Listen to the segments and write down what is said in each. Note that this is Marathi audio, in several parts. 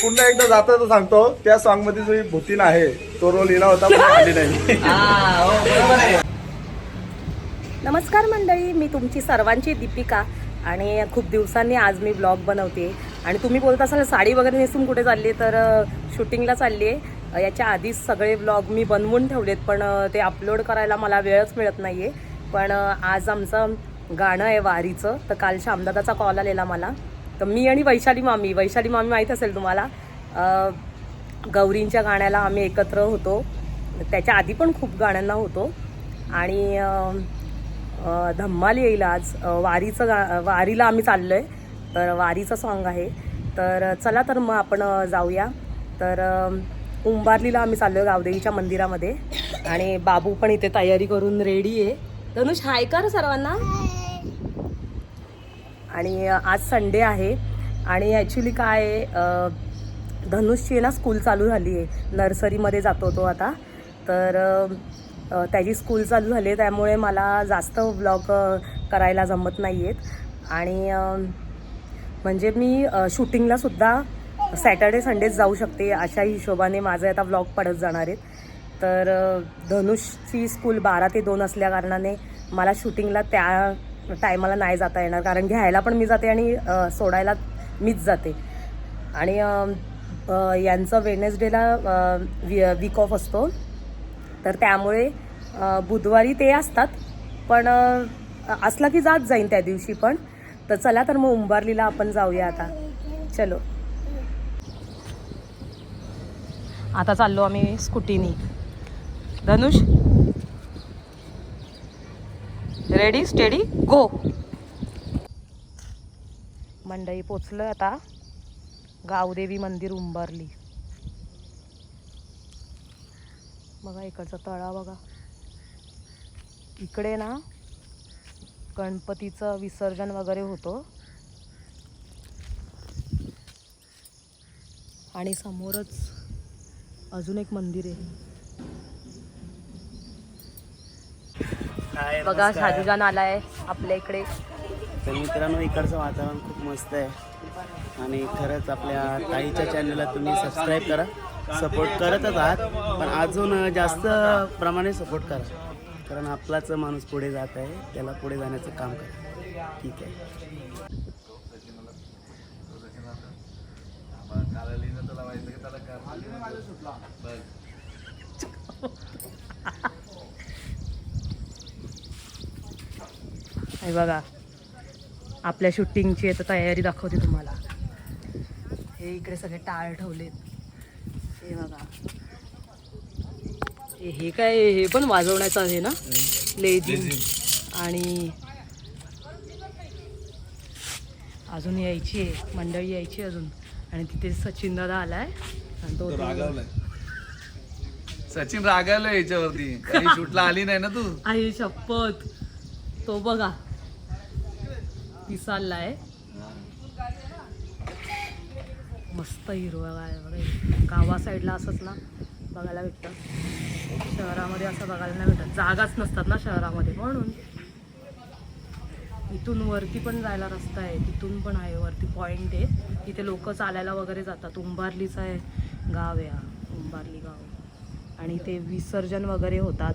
पुन्हा एकदा जाता तर सांगतो त्या सॉन्गमध्ये जो भूतीन आहे तो रोल लिहिला होता पण आली नाही. नमस्कार मंडळी मी तुमची सर्वांची दीपिका आणि खूप दिवसांनी आज मी ब्लॉग बनवते. आणि तुम्ही बोलत असाल साडी वगैरे नेसून कुठे चालली तर शूटिंगला चालली आहे याच्या आधीच सगळे ब्लॉग मी बनवून ठेवलेत पण ते अपलोड करायला मला वेळच मिळत नाही आहे पण आज आमचं गाणं आहे वारीचं तर काल श्यामदादाचा कॉल आलेला मला. तर मी आणि वैशाली मामी वैशाली मामी माहीत असेल तुम्हाला गौरींच्या गाण्याला आम्ही एकत्र होतो. त्याच्या आधी पण खूप गाण्यांना होतो. आणि धम्माल येईल आज. वारीचं गा वारीला आम्ही चाललो आहे तर वारीचं सॉन्ग आहे. तर चला तर मग आपण जाऊया. तर उंबारलीला आम्ही चाललो आहे गावदेवीच्या मंदिरामध्ये. आणि बाबू पण इथे तयारी करून रेडी आहे. धनुष हाय कर सर्वांना. आणि आज संडे आहे. आणि ॲक्च्युली काय आहे, धनुषची ना स्कूल चालू झाली आहे. नर्सरीमध्ये जातो तो आता. तर त्याची स्कूल चालू झाली आहे. त्यामुळे मला जास्त व्लॉग करायला जमत नाही आहेत आणि म्हणजे मी शूटिंगलासुद्धा शूटिंगला सुद्धा सॅटर्डे संडेच जाऊ शकते अशा हिशोबाने माझे आता व्लॉग पडत जाणार आहेत. तर धनुषची स्कूल बारा ते दोन असल्या कारणाने मला शूटिंगला त्या टायमाला नाही जाता येणार. कारण घ्यायला पण मी जाते आणि सोडायला मीच जाते. आणि यांचं वेनेसडेला वीक ऑफ असतो. तर त्यामुळे बुधवारी ते असतात. पण असला की जात जाईन त्या दिवशी पण. तर चला तर मग उंबारलीला आपण जाऊया आता. चलो. आता चाललो आम्ही स्कूटीनी. धनुष? रेडी स्टेडी गो मंडई पोचलं आता. गावदेवी मंदिर उंबरली. बघा इकडचा तळा बघा. इकडे ना गणपतीचं विसर्जन वगैरे होतो. आणि समोरच अजून एक मंदिर आहे. बघा शाजूजान आलाय आपल्या इकडे. तर मित्रांनो इकडचं वातावरण खूप मस्त आहे. आणि खरंच आपल्या ताईच्या चॅनलला तुम्ही सबस्क्राईब करा. सपोर्ट करतच आहात पण अजून जास्त प्रमाणे सपोर्ट करा. कारण आपलाच माणूस पुढे जात आहे त्याला पुढे जाण्याचं काम करा. ठीक आहे. हे बघा. आपल्या शूटिंगची आता तयारी दाखवते तुम्हाला. हे इकडे सगळे टाळ ठेवलेत. हे बघा. हे काय हे पण वाजवण्याचं आहे ना? लेझिम. आणि अजून यायची आहे. मंडळी यायची अजून. आणि तिथे सचिन दादा आलाय. आणि तो सचिन रागावलं याच्यावरती. काही शूटला आली नाही ना तू? आई शपथ. तो बघा. विसरलाय मस्त हिरवा आहे बघा. गावा साईडला असंच ना बघायला भेटतं. शहरामध्ये असं बघायला नाही भेटत. जागाच नसतात ना शहरामध्ये म्हणून. इथून वरती पण जायला रस्ता आहे. तिथून पण आहे वरती पॉईंट आहे. तिथे लोक चालायला वगैरे जातात. उंबारलीचं आहे गाव आहे हा, उंबारली गाव. आणि ते विसर्जन वगैरे होतात.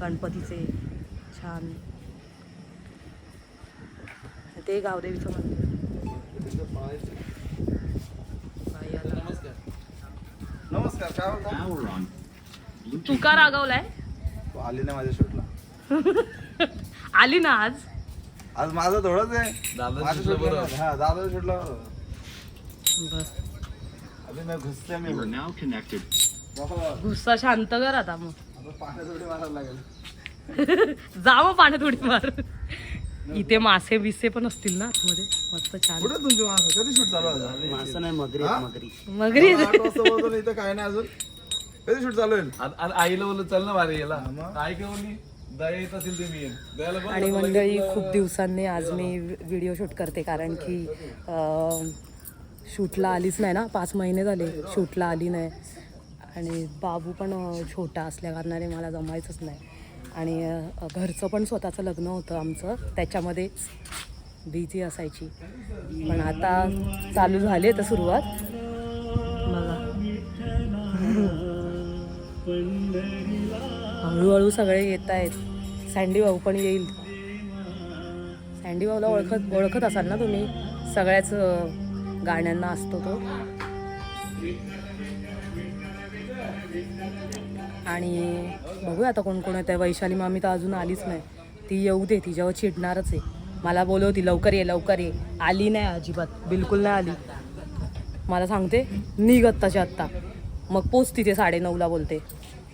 गणपतीचे. छान. ते गावदेवीचं मंदिर. नमस्कार काय बोलतो? तू का रागवलाय? तू आली नाही माझ्या शूटला. आली ना आज? आज माझं थोडंच आहे. दादाचं माझं shoot ला shoot ला- बरं. हा दादा शूटला. बस अभी मैं घुसते मी. You are now connected. गुस्सा शांत कर आता मग. आता पाण्यात उडी मारायला लागेल. जा मग पाण्यात उडी मार इथे मासे बिसे पण असतील ना आतमध्ये? मस्त छान. कुठे तुमची माणसं कधी शूट चालू आहे मासं नाही मगरी आहेत, मगरी. मगरी आठ वाजता बोलतो ना, इथं काय नाही अजून. कधी शूट चालू आहे आईला बोललो चल ना बारे याला मग? आई काय बोलली? दया येत असेल ते मी येईन दयाला बोल आणि मंडळी खूप दिवसांनी आज मी व्हिडिओ शूट करते कारण की शूटला आलीच नाही ना. पाच महिने झाले शूटला आली नाही. आणि बाबू पण अं, छोटा असल्या कारणाने मला जमायचंच नाही. आणि घरचं पण स्वतःचं लग्न होतं आमचं. त्याच्यामध्ये बिझी असायची. पण आता चालू झाले तर सुरुवात. हळूहळू सगळे येत आहेत. सँडी भाऊ पण येईल. सँडी भाऊला ओळखत ओळखत असाल ना तुम्ही? सगळ्याच गाण्यांना असतो तो. आणि बघूया आता कोण कोण येत आहे वैशाली मामी तर अजून आलीच नाही. ती येऊ दे तिच्यावर चिडणारच आहे. मला बोलवती लवकर ये लवकर ये. आली नाही अजिबात. बिलकुल नाही आली. मला सांगते निघ आत्ताच्या आत्ता. मग पोच तिथे साडेनऊला बोलते.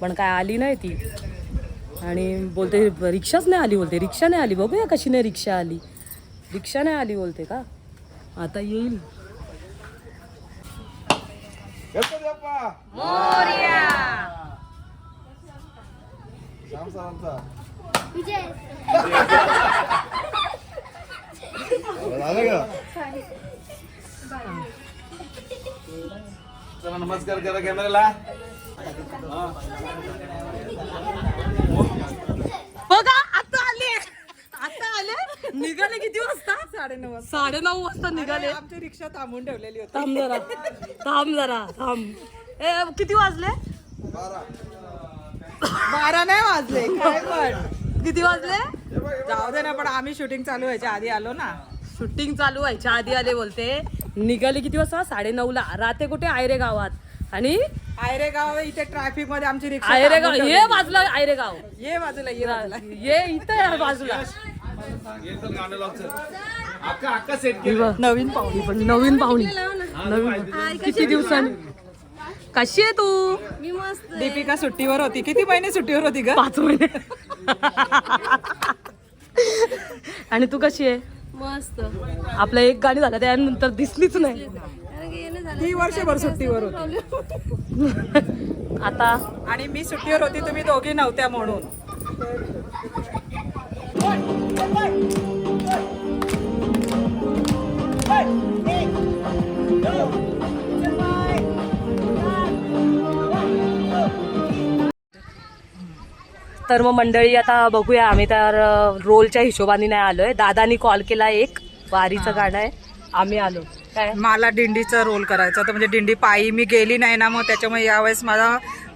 पण काय आली नाही ती. आणि बोलते रिक्षाच नाही आली बोलते. रिक्षा नाही आली. बघूया कशी नाही रिक्षा आली. रिक्षा नाही आली बोलते का? आता येईल. श्याम सरांचा झालं का? चला नमस्कार करा कॅमेराला बघा आता आले. आता आले. निघाले किती वाजता? साडेनऊ साडेनऊ वाजता निघाले. आमची रिक्षा थांबून ठेवलेली होती. थांब जरा. थांब जरा. थांब. ए किती वाजले? बारा. नाही वाजले काय पण. किती वाजले? जाऊ दे ना पण आम्ही शूटिंग चालू व्हायच्या आधी आलो ना. शूटिंग चालू व्हायच्या आधी आले बोलते. निघाले किती वाजता? साडेनऊ ला राहते कुठे? आयरे गावात. आणि? आयरे गाव इथे ट्रॅफिकमध्ये आमची रिक्षा आयरे गाव. ये. बाजूला आयरे गाव. ये बाजूला ये बाजूला. ये इथं आहे बाजूला. नवीन पाहू ही पण नवीन पाहुणी. नवीन किती दिवसांनी? कशी आहे तू दीपिका सुट्टीवर होती किती महिने सुट्टीवर होती ग पाच महिने आणि तू कशी आहे मस्त आपलं एक गाणी झालं त्यानंतर दिसलीच नाही ती वर्षभर सुट्टीवर होती आता आणि मी सुट्टीवर होती तुम्ही दोघी नव्हत्या म्हणून तर मग मंडळी आता बघूया आम्ही तर रोलच्या हिशोबाने नाही आलोय. दादानी कॉल केला एक वारीचं गाणं आहे आम्ही आलो. काय? मला दिंडीचा रोल करायचा होता म्हणजे दिंडी पायी मी गेली नाही ना मग त्याच्यामुळे यावेळेस मला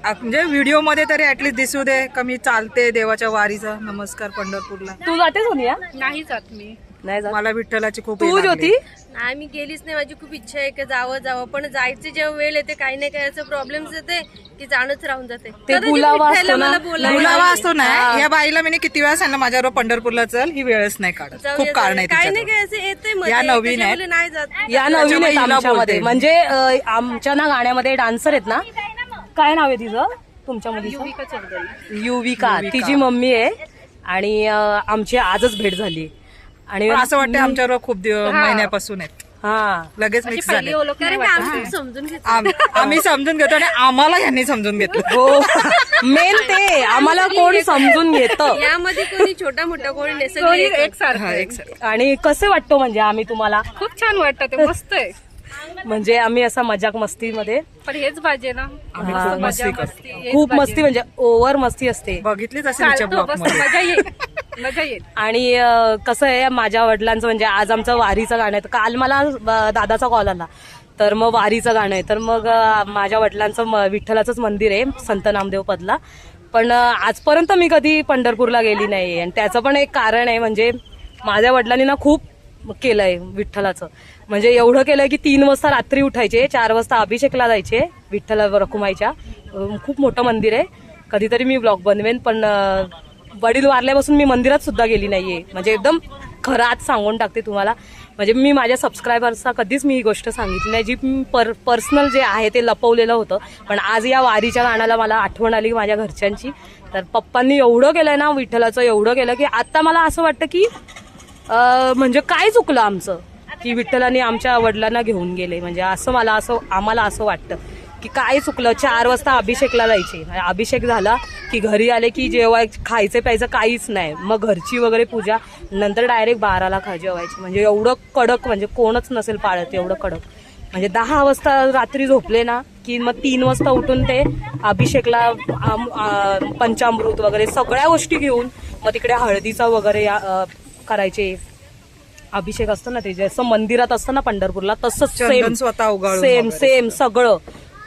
म्हणजे व्हिडिओमध्ये तरी ऍटलीस्ट दिसू दे का मी चालते देवाच्या वारीचा. नमस्कार पंढरपूरला. तू जाते सोनिया नाही जात मी. नाही जात. मला विठ्ठलाची खूप तू हे. ज्योती? नाही मी गेलीच नाही. माझी खूप इच्छा आहे की जावं जावं. पण जायची जेव्हा वेळ येते काही नाही काही असं प्रॉब्लेम्स येते की जाणंच राहून जाते. ते कदाचित बोलावं असतो ना. मला बोलायला मुलावा असतो ना? या बाईला मी किती वेळा सांगितलं माझ्याबरोबर पंढरपूरला चल ही वेळच नाही काढत. जाऊया, खूप कारण आहे. काही नाही तिच्याकडे. काही असं येते या नवीन आहेत. नाही जात. या नवीन त्याच्यामुळे आहेत हिला आमच्यामध्ये. बोलते. म्हणजे अं, आमच्या ना गाण्यामध्ये डान्सर आहेत ना? काय नाव आहे तिचं? तुमच्या मुलीचं? युविका. तिची मम्मी आहे. आणि अं, आमची आजच भेट झाली. आणि असं वाटतं आमच्याबरोबर खूप महिन्यापासून आहेत. हा. लगेच मिक्स झाले आम्ही समजून घेतो आम- आम्ही समजून घेतो आणि आम्हाला यांनी समजून घेतलं. हो. मेन ते आम्हाला कोण समजून घेतं? यामध्ये कोणी छोटा मोठा कोणी नाही सगळे एक हा, एक second. आणि कसे वाटतो म्हणजे आम्ही तुम्हाला? खूप छान वाटतं ते मस्त आहे. म्हणजे आम्ही असा मजाक मस्तीमध्ये पण हेच पाहिजे ना. आम्ही खूप मस्ती मस्ती. मस्ती म्हणजे ओव्हर मस्ती असते. बघितलीच असेल मध्ये मजा येईल. मजा येईल. आणि अं, कसं आहे माझ्या वडिलांचं म्हणजे आज आमचं वारीचं गाणं आहे. तर काल मला अं, दादाचा कॉल आला. तर मग वारीचं गाणं आहे. तर मग अं, माझ्या वडिलांचं म- विठ्ठलाचंच मंदिर आहे संत नामदेव पदला. पण अं, आजपर्यंत मी कधी पंढरपूरला गेली नाही आणि त्याचं पण एक कारण आहे म्हणजे माझ्या वडिलांनी ना खूप केलंय विठ्ठलाचं. म्हणजे एवढं केलंय की तीन वाजता रात्री उठायचे चार वाजता अभिषेकला जायचे विठ्ठला रखुमाईच्या. अं, खूप मोठं मंदिर आहे. कधीतरी मी ब्लॉग बनवेन पण अं, वडील वारल्यापासून मी मंदिरात सुद्धा गेली नाहीये. म्हणजे एकदम खरं आज सांगून टाकते तुम्हाला. म्हणजे मी माझ्या सबस्क्रायबर्सला कधीच मी ही गोष्ट सांगितली नाही. जी पर पर्सनल जे आहे ते लपवलेलं होतं. पण आज या वारीच्या गाण्याला मला आठवण आली माझ्या घरच्यांची. तर पप्पांनी एवढं केलं ना विठ्ठलाचं एवढं केलं की आत्ता मला असं वाटतं की म्हणजे काय चुकलं आमचं? की विठ्ठलाने आमच्या वडिलांना घेऊन गेले. म्हणजे असं मला असं आम्हाला असं वाटतं. की काय चुकलं? चार वाजता अभिषेकला जायचे. आणि अभिषेक झाला की घरी आले की जेव्हा खायचं प्यायचं काहीच नाही. मग घरची वगैरे पूजा. नंतर डायरेक्ट बाराला खा जेवायची. म्हणजे एवढं कडक म्हणजे कोणच नसेल पाळत एवढं कडक. म्हणजे दहा वाजता रात्री झोपले ना की मग तीन वाजता उठून ते अभिषेकला पंचामृत वगैरे सगळ्या गोष्टी घेऊन मग तिकडे हळदीचा वगैरे करायचे. अभिषेक असतं ना ते जसं मंदिरात असतं ना पंढरपूरला तसंच सेम स्वतः सेम सेम सगळं.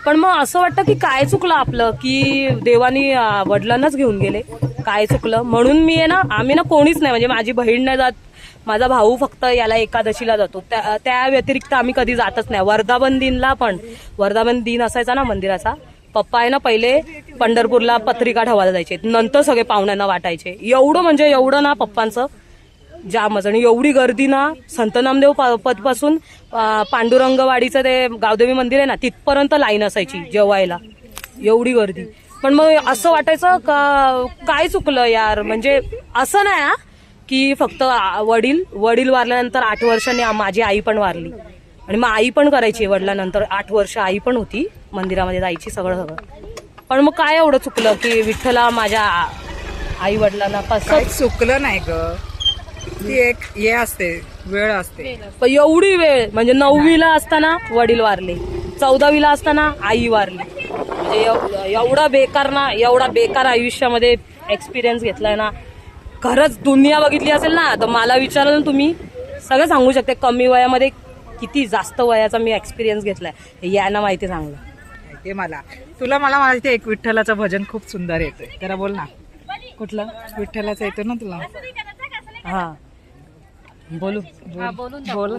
पण मग असं वाटतं की काय चुकलं आपलं? की देवानी वडिलांनाच घेऊन गेले. काय चुकलं? म्हणून मी आहे ना आम्ही ना कोणीच नाही. म्हणजे माझी बहीण नाही जात. माझा भाऊ फक्त याला एकादशीला जातो. त्या त्या व्यतिरिक्त आम्ही कधी जातच नाही. वर्धापन दिनला पण वर्धापन दिन असायचा ना मंदिराचा. पप्पा आहे ना पहिले पंढरपूरला पत्रिका ठेवायला जायचे. नंतर सगळे पाहुण्यांना वाटायचे. एवढं म्हणजे एवढं ना पप्पांचं जामच. आणि एवढी गर्दी ना संत नामदेव पदपासून पांडुरंगवाडीचं ते गावदेवी मंदिर आहे ना तिथपर्यंत लाईन असायची जेवायला. एवढी गर्दी. पण मग असं वाटायचं का काय चुकलं यार? म्हणजे असं नाही हा की फक्त वडील वडील वारल्यानंतर आठ वर्षांनी माझी आई पण वारली. आणि मग आई पण करायची वडिलांनंतर आठ वर्ष आई पण होती मंदिरामध्ये जायची सगळं सगळं. पण मग काय एवढं चुकलं की विठ्ठला माझ्या आई वडिलांना चुकलं नाही ग. ती एक हे असते वेळ असते. पण एवढी वेळ म्हणजे नववीला असताना वडील वारले. चौदावीला असताना आई वारली. म्हणजे एव- एवढा बेकार ना एवढा बेकार आयुष्यामध्ये एक्सपिरियन्स घेतलाय ना. खरंच दुनिया बघितली असेल ना तर मला विचारलं ना तुम्ही सगळं सांगू शकते. कमी वयामध्ये किती जास्त वयाचा मी एक्सपिरियन्स घेतलाय. हे यांना माहिती चांगलं. ते मला. तुला मला माहिती आहे एक विठ्ठलाचं भजन खूप सुंदर येतोय. जरा बोल ना. कुठलं? विठ्ठलाचं येतो ना तुला. हा. बोलू. बोल.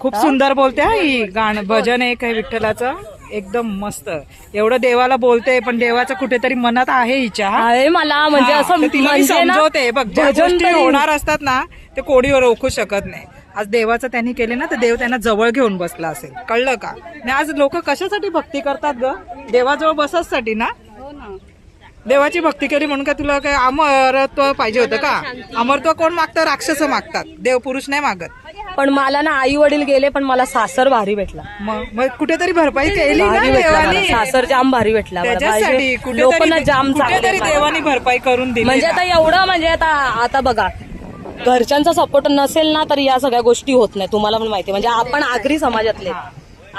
खूप सुंदर बोलते हा ही गाणं. भजन एक आहे विठ्ठलाचं. एकदम मस्त. एवढं देवाला बोलते पण देवाचं कुठेतरी मनात आहे हिच्या हा. आहे मला म्हणजे हा, असं तर तिला मी म्हणजे ना, समजवते. बघ ज्या भजन गोष्टी तरी- होणार असतात ना ते कोणी रोखू शकत नाही. आज देवाचं त्यांनी केले ना तर देव त्यांना जवळ घेऊन बसला असेल. कळलं का? आणि आज लोक कशासाठी भक्ती करतात ग? देवाजवळ बससाठी ना? देवाची भक्ती केली म्हणून काय तुला काय अमरत्व पाहिजे होतं का? अमरत्व कोण मागतं? राक्षस मागतात. देव पुरुष नाही मागत. पण मला ना आई वडील गेले पण मला सासर भारी भेटला. मग मग कुठेतरी भरपाई केली ना भारी भेटला मला. देवानी? सासर जाम भारी भेटला मला. त्याच्यासाठी लोकांना जाम कुठेतरी चांगले कुठेतरी देवानी भरपाई करून दिली म्हणजे. आता एवढं म्हणजे आता आता बघा घरच्यांचा सपोर्ट नसेल ना तर या सगळ्या गोष्टी होत नाही. तुम्हाला पण माहिती आहे. म्हणजे आपण आगरी समाजातले.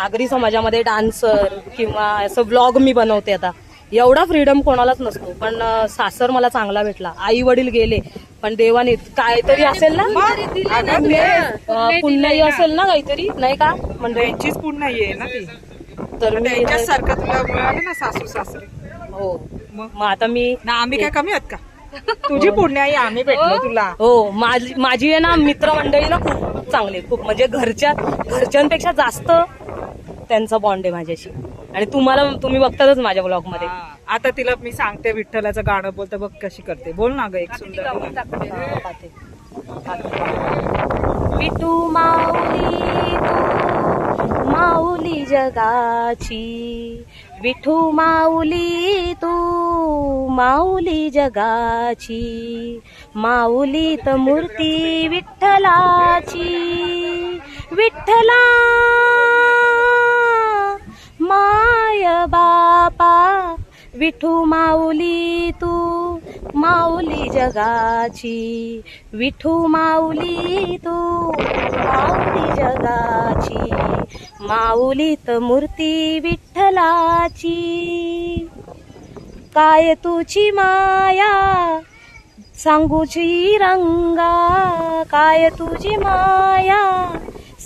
आगरी समाजामध्ये डान्सर किंवा असं ब्लॉग मी बनवते आता. एवढा फ्रीडम कोणालाच नसतो. पण सासर मला चांगला भेटला. आई वडील गेले पण देवाने काहीतरी असेल ना? पुण्याई असेल ना काहीतरी नाही का? म्हणजे पूर्ण आहे ना ती. तर त्यांच्यासारखं तुला मिळालं ना सासू सासरे. हो. मग? आता मी ना आम्ही काय कमी आहोत का? तुझी पुण्य आई आम्ही भेटलो तुला. हो माझी माझी आहे ना मित्रमंडळी ना खूप चांगले खूप म्हणजे घरच्या घरच्यांपेक्षा जास्त त्यांचा बॉन्ड आहे माझ्याशी आणि तुम्हाला तुम्ही बघतातच माझ्या ब्लॉगमध्ये हा. आता तिला मी सांगते विठ्ठलाचं गाणं बोलतं बघ कशी करते बोल ना ग एक सुंदर हा, पाहते. पाहते. विठू माऊली तू माऊली जगाची विठू माऊली तू माऊली जगाची माऊलीत मूर्ती विठ्ठलाची विठ्ठला माय बापा विठू माऊली तू माऊली जगाची विठू माऊली तू माऊली जगाची माऊलीत मूर्ती विठ्ठलाची. काय तुझी माया सांगूची रंगा काय तुझी माया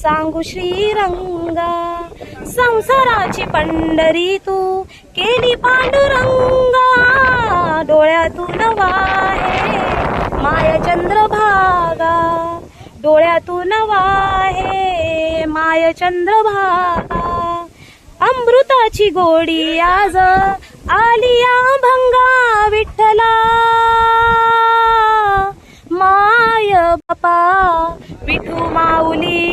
सांगू श्रीरंगा. संसाराची पंढरी तू केली पांडुरंगा. डोळ्यातून वाहे माया चंद्रभागा. डोळ्यातून वाहे माया चंद्रभागा. अमृताची गोडी आज आलिया भंगा विठ्ठला. माय बापा विठू माऊली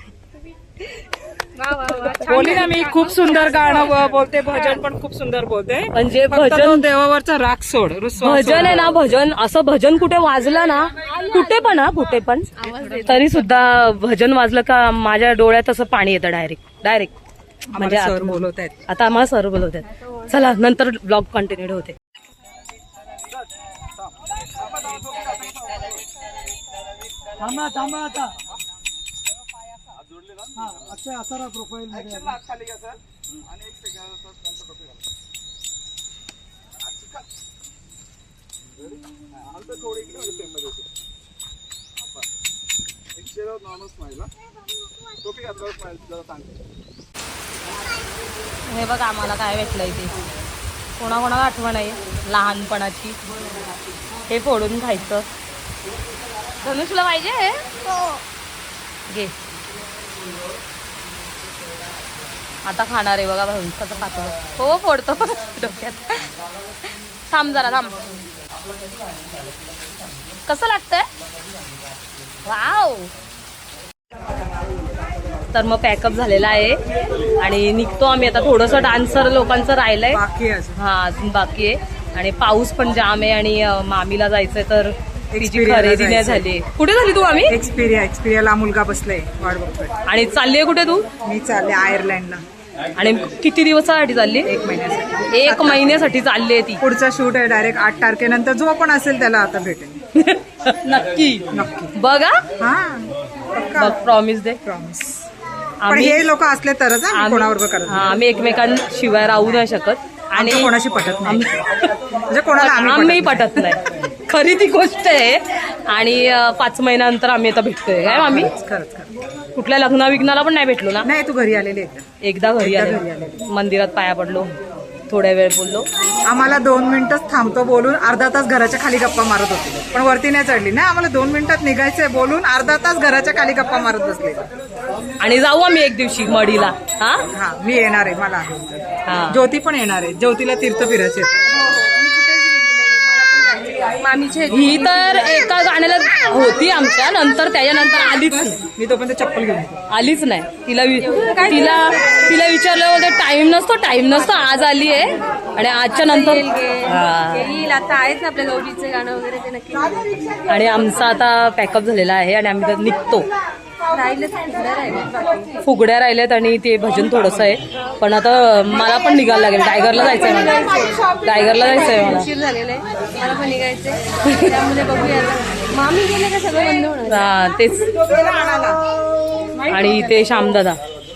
बोली ना मी खूप सुंदर गाणं बोलते भजन पण खूप सुंदर बोलते. म्हणजे भजन देवावरचा राग सोड भजन आहे ना भजन असं भजन कुठे वाजलं ना कुठे पण हा कुठे पण तरी सुद्धा भजन वाजलं का माझ्या डोळ्यात असं पाणी येतं डायरेक्ट डायरेक्ट म्हणजे सर आता- बोलवत आहेत आता आम्हाला सर बोलवतात चला नंतर ब्लॉग कंटिन्यू होते. खाली घ्या सर आणि एक सेकंड नंतर टोपी घाला. आमचं थोडं इकडे म्हणजे frame मध्ये होते. आपण. एक चेहऱ्यावर नॉर्मल स्माईल टोपी घातल्यावर स्माईल जरा सांगते हे बघ आम्हाला काय भेटलं इथे कोणाकोणाला आठवण आहे? लहानपणाची. हे फोडून खायचं. धनुषला पाहिजे? घे. आता खाणार आहे बघा भविष्याचं खातो हो फोडतो. डोक्यात. थांब जरा थांब. कसं लागतंय? वाव. तर मग पॅकअप झालेला आहे. आणि निघतो आम्ही आता. थोडंसं डान्सर लोकांचं राहिलंय. हा अजून बाकी आहे. आणि पाऊस पण जाम आहे आणि मामीला जायचंय तर तिची खरेदी नाही. झाली. कुठे झाली तू आम्ही एक्सपिरिया एक्सपिरियाला मुलगा बसलाय. वाट बघतोय. आणि चालली आहे कुठे तू? मी चालले आयर्लंडला. आणि किती दिवसासाठी चालली? एक महिन्यासाठी. एक महिन्यासाठी चालली आहे ती. पुढचा शूट आहे डायरेक्ट आठ तारखेनंतर. जो पण असेल त्याला आता भेटेल. नक्की. नक्की. बघा. हा. प्रॉमिस दे. प्रॉमिस आम्ही हे लोक असले तरच कोणाबरोबर करत आम्ही एकमेकांशिवाय राहू नाही शकत. आणि कोणाशी पटत नाही. म्हणजे कोणाला आम्ही पटत नाही. खरी ती गोष्ट आहे. आणि पाच महिन्यानंतर आम्ही आता भेटतोय. काय आम्ही. खरंच खरंच कुठल्या लग्ना विग्नाला पण नाही भेटलो ना? नाही तू घरी आलेले एकदा एकदा घरी आले मंदिरात पाया पडलो. थोड्या वेळ बोललो. आम्हाला दोन मिनिटच थांबतो बोलून. अर्धा तास घराच्या खाली गप्पा मारत होते. पण वरती नाही चढली. ना आम्हाला दोन मिनिटात निघायचंय बोलून अर्धा तास घराच्या खाली गप्पा मारत बसले. आणि जाऊ आम्ही एक दिवशी मडीला. हा? हा मी येणार आहे मला. हा. ज्योती पण येणार आहे. ज्योतीला तीर्थ फिरायचे ही तर एका गाण्याला होती आमच्या नंतर त्याच्यानंतर आलीच नाही. मी तोपर्यंत चप्पल घेऊन. आलीच नाही. तिला वि- तिला तिला विचारलं होतं टाइम नसतो टाइम नसतो आज आली आहे. आणि आजच्या नंतर हा. येईल. आता आहेत ना आपल्या गौरीचे गाणं वगैरे ते नक्की. आणि आमचा आता पॅकअप झालेला आहे आणि आम्ही तर निघतो. फुगड्या राहिल्यात आणि ते भजन थोडंसं आहे. पण आता मला पण निघायला लागेल. टायगरला जायचंय मला. टायगरला जायचंय मला. उशीर झालेला आहे. मला पण निघायचंय. त्यामुळे बघूया आता. मामी गेले का सगळं बंद होणार? हा, तेच. आणि इथे श्यामदादा.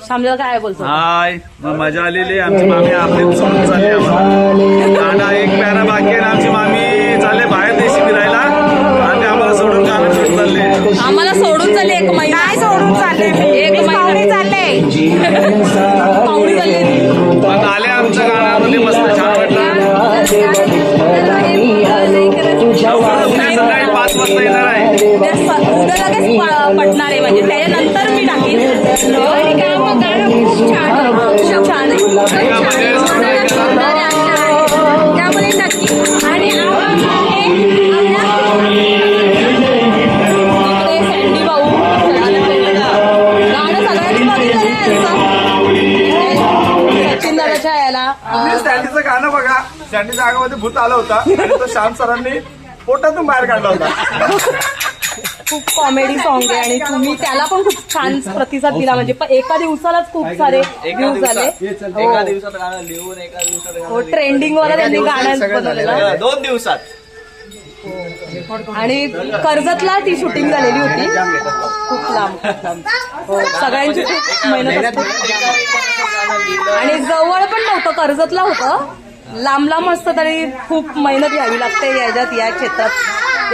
श्यामदादा काय बोलतो? हाय मग मजा आलेली. आमची मामी आपली सोडून चालली आम्हाला एक पॅरा बाकी आहे आमची मामी? दादाच्या याला अं, स्टँडीचं गाणं बघा. स्टँडी जागामध्ये भूत आलं होता. आणि तो श्याम सरांनी पोटातून बाहेर काढला होता. खूप कॉमेडी सॉन्ग आहे आणि तुम्ही त्याला पण खूप छान प्रतिसाद दिला. म्हणजे प- एका दिवसालाच खूप सारे व्ह्यूज झाले एका दिवसात. गाणं लिहून एका दिवसात हो ट्रेंडिंग वाला त्यांनी गाणं बनवलेलं दोन दिवसात. आणि कर्जतला ती शूटिंग झालेली होती. खूप लांब. हो सगळ्यांची खूप मेहनत असते. आणि जवळ पण नव्हतं कर्जतला होतं. लांब लांब असतं तरी खूप मेहनत घ्यावी लागते याच्यात या क्षेत्रात.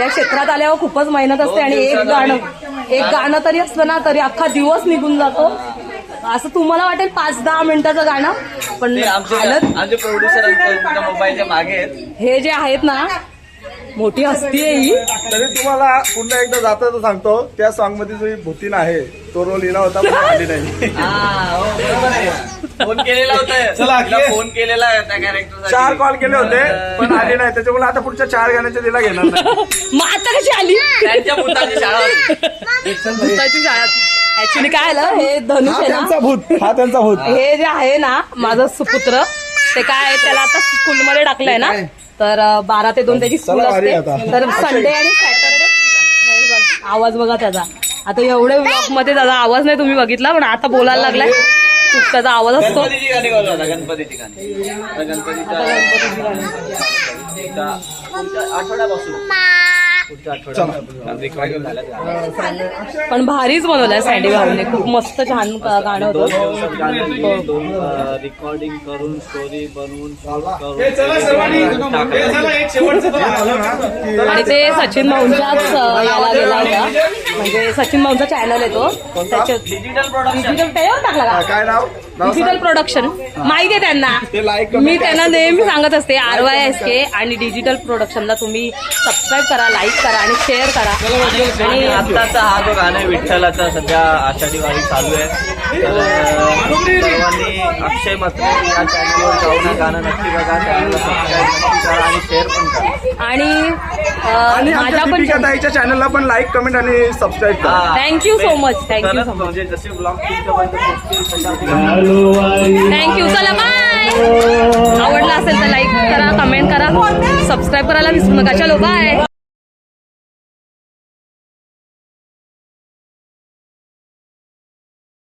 या क्षेत्रात आल्यावर खूपच मेहनत असते आणि एक गाणं एक गाणं तरी असलं ना तरी अख्खा दिवस निघून जातो. असं तुम्हाला वाटेल पाच दहा मिनिटाचं गाणं पण आमचे प्रोड्युसर मोबाईलच्या मागे आहेत. हे जे आहेत ना मोठी हस्ती आहे ही. तरी तुम्हाला पुन्हा एकदा जाता सांगतो त्या सॉन्गमध्ये जो भूतीन आहे तो रोल लिहिला होता पण आली नाही. फोन केलेला होता. तिला. फोन केलेला त्या कॅरेक्टर चार कॉल केले होते पण आली नाही. त्याच्यामुळे आता पुढच्या चार गाण्याच्या तिला घेणार नाही. मग आता कशी आली? त्यांच्या मुलाची शाळा होती. भूताची शाळा. ऍक्च्युली काय आलं? हे धनुष आहे ना? भूत हा त्यांचा भूत. हे जे आहे ना माझं सुपुत्र ते काय आहे, त्याला आता स्कूलमध्ये टाकलंय ना? तर बारा ते दोन त्याची स्कूल असते. तर संडे आणि सॅटरडे आवाज बघा त्याचा. आता एवढे ब्लॉगमध्ये त्याचा आवाज नाही तुम्ही बघितला पण आता बोलायला लागलाय. खूप त्याचा आवाज असतो. गणपतीची आठवड्यापासून. पण भारीच बनवलाय सँडी भाऊने. खूप मस्त छान गाणं होतं. रेकॉर्डिंग करून स्टोरी बनवून हे हे आणि ते सचिन भाऊंच्याच याला गेला होता. म्हणजे सचिन भाऊंचा चॅनल येतो त्याच्या डिजिटल प्रोडक्शन डिजिटल टाकला काय नाव? डिजिटल प्रोडक्शन माहिती आहे ते त्यांना मी त्यांना नेहमी सांगत असते आर वाय एस के आणि डिजिटल प्रोडक्शनला तुम्ही सबस्क्राईब करा लाईक करा आणि शेअर करा. आणि आत्ताचा हा जो गाणं आहे विठ्ठलाचा सध्या आषाढी वारी चालू आहे. सर्वांनी अक्षय मस्ते या चॅनलवर जाऊन गाणं नक्की बघा चॅनलला सबस्क्राईब नक्की करा आणि शेअर पण करा. आणि माझ्या पण ताईच्या चॅनलला पण लाईक कमेंट आणि सबस्क्राईब करा. Thank you so much thank you तरच सो मच म्हणजे जसे ब्लॉग तुमच्यापर्यंत थँक्यू चला बाय आवडला असेल तर लाईक करा कमेंट करा. सबस्क्राईब करायला विसरू नका. चलो बाय